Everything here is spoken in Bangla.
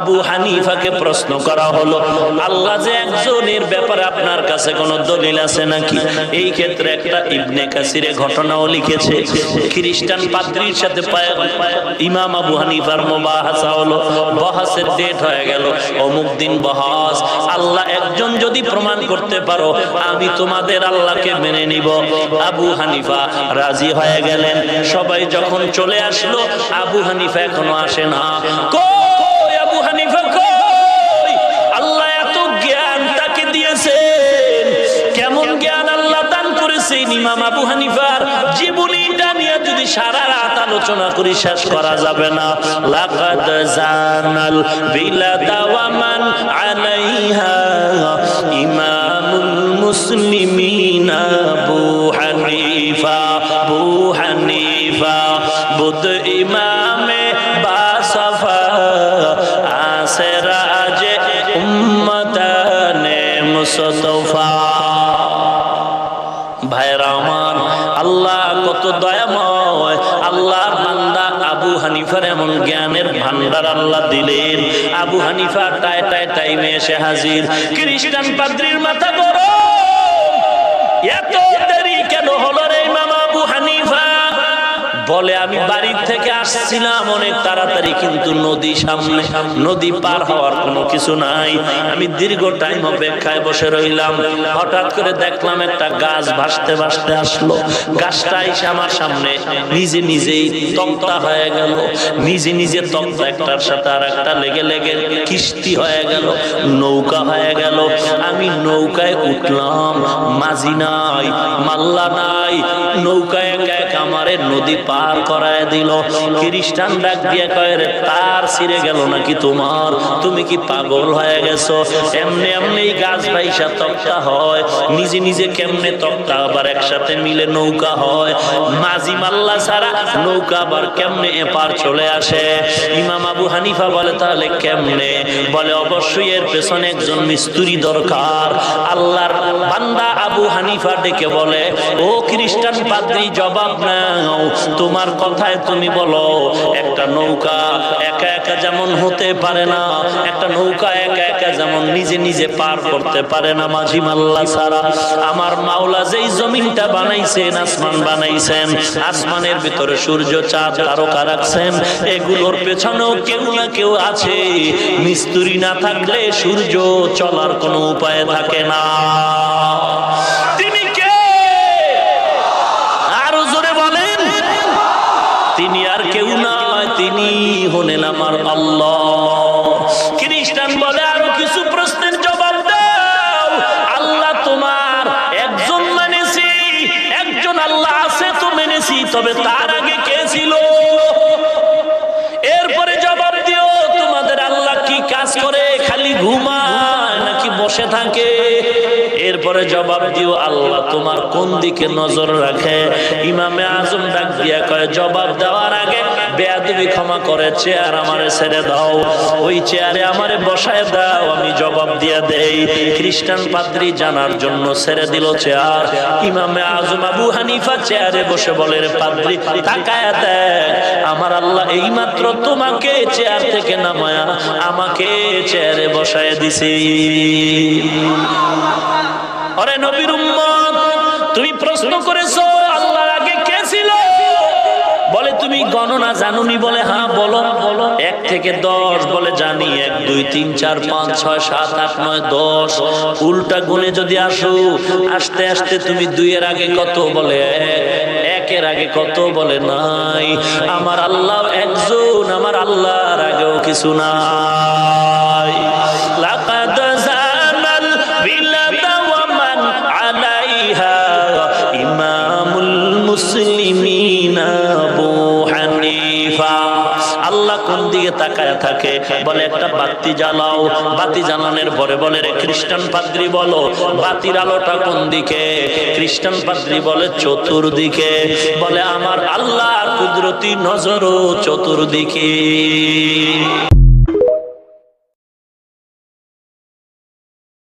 আবু হানিফাকে প্রশ্ন করা হলো, আল্লাহ যে একজনের ব্যাপারে আপনার কাছে কোনো দলিল আছে নাকি? এই ক্ষেত্রে একটা ইবনে কাসিরে ঘটনাও লিখেছে। খ্রিস্টান পাদ্রীর সাথে ইমাম আবু হানিফার মোবাহাসা হলো, বহাসের ডেট হয়ে গেল। অমুক দিন বহাস, আল্লাহ একজন যদি প্রমাণ করতে পারো, আমি তোমাদের আল্লাহকে মেনে নিব। আবু হানিফা রাজি হয়ে গেলেন। সবাই যখন চলে আসলো, আবু হানিফা এখনও আসে না। ইমাম আবু হানিফার জীবনীটা নিয়ে যদি সারা রাত আলোচনা করি, শেষ করা যাবে না। জানাল আলাইহা ইমামুল আবু হানিফা আবু হানিফা। ইমামে বাসাফা আসরাজ উম্মতানে মুস্তফা। ভাইরা আমার, আল্লাহ কত দয়াময়। আল্লাহর বান্দা আবু হানিফার এমন জ্ঞানের ভান্ডার আল্লাহ দিলেন। আবু হানিফা টায় টায় টাইমে এসে হাজির। খ্রিস্টান পাদ্রির মাথা গরম। এত বলে, আমি বাড়ির থেকে আসছিলাম, অনেক তাড়াতাড়ি, কিন্তু নদী সামনে, নদী পার হওয়ার কোনো কিছু নাই। আমি দীর্ঘ টাইম অপেক্ষায় বসে রইলাম। হঠাৎ করে দেখলাম একটা গাছ ভাসতে ভাসতে আসলো। গাছটা এসে আমার সামনে নিজে নিজেই তক্তা হয়ে গেল। নিজে নিজে তক্তা একটার সাথে আর একটা লেগে লেগে কিস্তি হয়ে গেল, নৌকা হয়ে গেল। আমি নৌকায় উঠলাম। মাঝি নাই, মাল্লা নাই, নৌকায় একা এক আমারে নদী পার করায় দিল। খ্রিস্টান ডাক দিয়ে কয়, রে তার ছিঁড়ে গেল নাকি তোমার? তুমি কি পাগল হয়ে গেছো? এমনি এমনি গাছ ভাইসা তক্তা হয়। নিজে নিজে কেমনে তক্তা আবার একসাথে মিলে নৌকা হয়। মাঝি মাল্লা ছাড়া নৌকা আবার কেমনে এপার চলে আসে? ইমাম আবু হানিফা বলে, তাহলে কেমনে? বলে, অবশ্যই এর পেছনে একজন মিস্ত্রি দরকার। আল্লাহর বান্দা আবু হানিফা ডেকে বলে, ও খ্রিস্টান পাদ্রী, জবাব নাও। তোমার কথায় তুমি বলো, একটা নৌকা একা একা যেমন হতে পারে না, একটা নৌকা একা একা যেমন নিজে নিজে পার করতে পারে না মাঝি মাল্লা ছাড়া। আমার মাওলা যেই জমিনটা বানাইছেন, আসমান বানাইছেন, আসমানের ভিতরে সূর্য, চাঁদ, তারকা রাখছেন, এগুলোর পেছনেও কেউ না কেউ আছে। মিস্ত্রি না থাকলে সূর্য চলার কোনো উপায় থাকে না তিনি কে আরও জোরে বলেন তিনি আর কেউ নয় তিনি হলেন আমার আল্লাহ। খ্রিস্টান বলে, আরও কিছু প্রশ্নের জবাব দাও। আল্লাহ তোমার একজন মানেছি, একজন আল্লাহ আছে তো মেনেছি, তবে তার আগে কে ছিল? এরপরে জবাব দিও, তোমাদের আল্লাহ কি কাজ করে? খালি ঘুমায় নাকি বসে থাকে? এরপরে জবাব দিও, আল্লাহ তোমার কোন দিকে নজর রাখে? ইমামে আজম ডাক দিয়া কয়, জবাব দেওয়ার আগে বেয়াদবি ক্ষমা করে, চেয়ার আমারে ছেড়ে দাও। ওই চেয়ারে আমারে বসায় দাও, আমি জবাব দিয়া দেই। খ্রিস্টান পাদ্রী জানার জন্য ছেড়ে দিল চেয়ার। ইমামে আজম আবু হানিফা চেয়ারে বসে বলে, রে পাদ্রী, তাকায় দেখ, আমার আল্লাহ এইমাত্র তোমাকে চেয়ার থেকে নামায়া আমাকে চেয়ারে বসায় দিছি। অরে নবীর উম্মত, তুমি প্রশ্ন করেছ গণনা জানুনি বলে হ্যাঁ বলো। বলো এক থেকে দশ বলে, জানি। এক, দুই, তিন, চার, পাঁচ, ছয়, সাত, আট, নয়, দশ। উল্টা গুনে যদি আসো, আস্তে আস্তে তুমি দুইয়ের আগে কত বলে এক একের আগে কত বলে, নাই। আমার আল্লাহ একজন, আমার আল্লাহর আগেও কিছু নাই। তাকায় থাকে। বলে একটা বাতি জ্বালাও। বাতি জ্বালানোর পরে বলে রে খ্রিস্টান পাদ্রি বলো, বাতির আলোটা কোন দিকে? খ্রিস্টান পাদ্রি বলে, চতুর্দিকে। বলে, আমার আল্লাহ কুদরতি নজরও চতুর্দিকে।